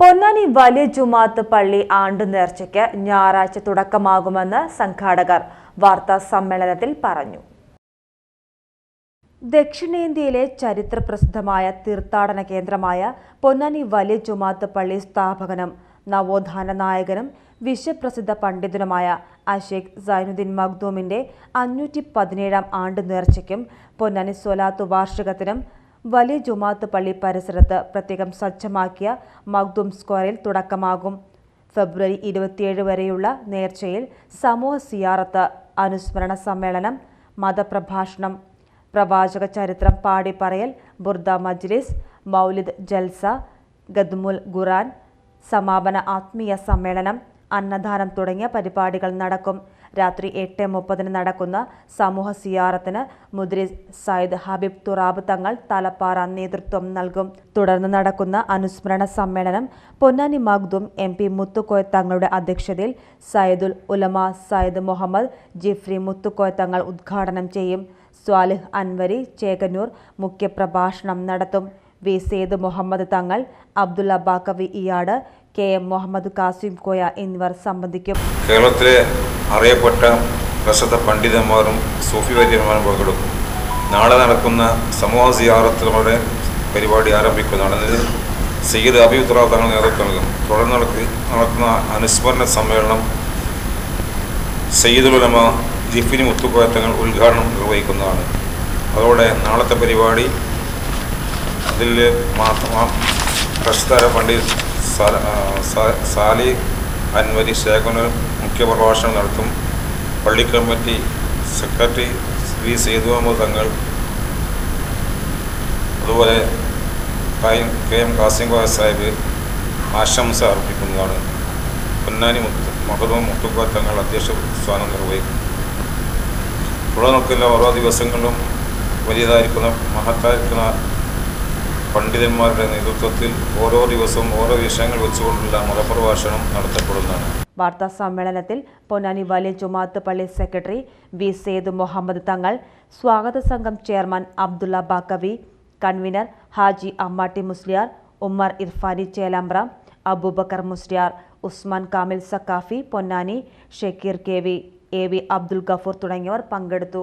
പൊന്നാനി വലിയ ജുമാത്ത് പള്ളി ആണ്ടു നേർച്ചയ്ക്ക് ഞായറാഴ്ച തുടക്കമാകുമെന്ന് സംഘാടകർ വാർത്താ സമ്മേളനത്തിൽ പറഞ്ഞു. ദക്ഷിണേന്ത്യയിലെ ചരിത്രപ്രസിദ്ധമായ തീർത്ഥാടന കേന്ദ്രമായ പൊന്നാനി വലിയ ജുമാത്ത് പള്ളി സ്ഥാപകനും നവോത്ഥാന നായകനും വിശ്വപ്രസിദ്ധ പണ്ഡിതനുമായ അഷേഖ് സൈനുദ്ദീൻ മഖ്ദൂമിന്റെ അഞ്ഞൂറ്റി പതിനേഴാം ആണ്ട് നേർച്ചയ്ക്കും പൊന്നാനി സ്വലാത്തു വാർഷികത്തിനും വലിയ ജുമാത്ത് പള്ളി പരിസരത്ത് പ്രത്യേകം സജ്ജമാക്കിയ മഗ്ദും സ്ക്വയറിൽ തുടക്കമാകും. ഫെബ്രുവരി ഇരുപത്തിയേഴ് വരെയുള്ള നേർച്ചയിൽ സമൂഹ സിയാറത്ത് അനുസ്മരണ സമ്മേളനം മതപ്രഭാഷണം പ്രവാചക ചരിത്രം പാടിപ്പറയൽ ബുർദ മജ്ലിസ് മൗലിദ് ജൽസ ഗദ്മുൽ ഖുറാൻ സമാപന ആത്മീയ സമ്മേളനം അന്നദാനം തുടങ്ങിയ പരിപാടികൾ നടക്കും. രാത്രി എട്ട് മുപ്പതിന് നടക്കുന്ന സമൂഹ സിയാറത്തിന് മുദ്രി സയ്യിദ് ഹബീബ് തുറാബ് തങ്ങൾ തലപ്പാറ നേതൃത്വം നൽകും. തുടർന്ന് നടക്കുന്ന അനുസ്മരണ സമ്മേളനം പൊന്നാനി മഗ്ദും എം പി മുത്തുക്കോയ തങ്ങളുടെ അധ്യക്ഷതയിൽ സയ്യിദുൽ ഉലമ സയ്യിദ് മുഹമ്മദ് ജിഫ്രി മുത്തുക്കോയ തങ്ങൾ ഉദ്ഘാടനം ചെയ്യും. സ്വാലിഹ് അൻവരി ചേകന്നൂർ മുഖ്യപ്രഭാഷണം നടത്തും. വി സെയ്ദ് മുഹമ്മദ് തങ്ങൾ അബ്ദുള്ള ബാക്കവി ഇയാട് കെ എം മുഹമ്മദ് കാസിം കോയ എന്നിവർ സംബന്ധിക്കും. കേരളത്തിലെ അറിയപ്പെട്ട പ്രശസ്ത പണ്ഡിതന്മാരും സൂഫി വൈദ്യന്മാരും പങ്കെടുക്കും നാളെ നടക്കുന്ന സമൂഹ സിയാറത്തുകളുടെ പരിപാടി ആരംഭിക്കുന്നതാണ് സയ്യിദ് അബി തുറാബ് തങ്ങൾ നേതൃത്വം നൽകും. തുടർന്ന് നടക്ക് നടക്കുന്ന അനുസ്മരണ സമ്മേളനം സയ്യിദുൽ ഉലമ ജിഫിനി മുത്തുക്കോയത്തങ്ങൾ ഉദ്ഘാടനം നിർവഹിക്കുന്നതാണ്. അതോടെ നാളത്തെ പരിപാടി അതിൽ മാത്രം പ്രശസ്തര പണ്ഡിത് സാലി അൻവരി മുഖ്യ മുഖ്യപ്രഭാഷണം നടത്തും. പള്ളി കമ്മിറ്റി സെക്രട്ടറി ശ്രീ സേതു അഹമ്മദ് തങ്ങൾ. അതുപോലെ കെ എം കാസിം കോയ സാഹിബ് ആശംസ അർപ്പിക്കുന്നതാണ്. പൊന്നാനി മുത്ത് മഹദൂം മുത്തുക്കോയ തങ്ങൾ അധ്യക്ഷ സ്ഥാനം നിർവഹിക്കും തുടർന്നൊക്കെയുള്ള ഓരോ ദിവസങ്ങളിലും വലിയതായിരിക്കുന്ന മഹത്തായിരിക്കുന്ന പണ്ഡിതന്മാരുടെ നേതൃത്വത്തിൽ ഓരോ ദിവസവും ഓരോ വിഷയങ്ങൾ വെച്ചുകൊണ്ടുള്ള മതപ്രഭാഷണം നടത്തപ്പെടുന്നതാണ്. വാർത്താ സമ്മേളനത്തിൽ പൊന്നാനി വലിയ ജുമാത്ത് പള്ളി സെക്രട്ടറി വി സേദ് മുഹമ്മദ് തങ്ങൾ സ്വാഗത സംഘം chairman Abdulla Baqavi convener Haji Ammatti Musliyar Ummer Irfani Chelambra Abubakar Musliyar Usman Kamil Saqafi Ponnani Shakir K V A V Abdul Gafoor തുടങ്ങിയവർ പങ്കെടുത്തു.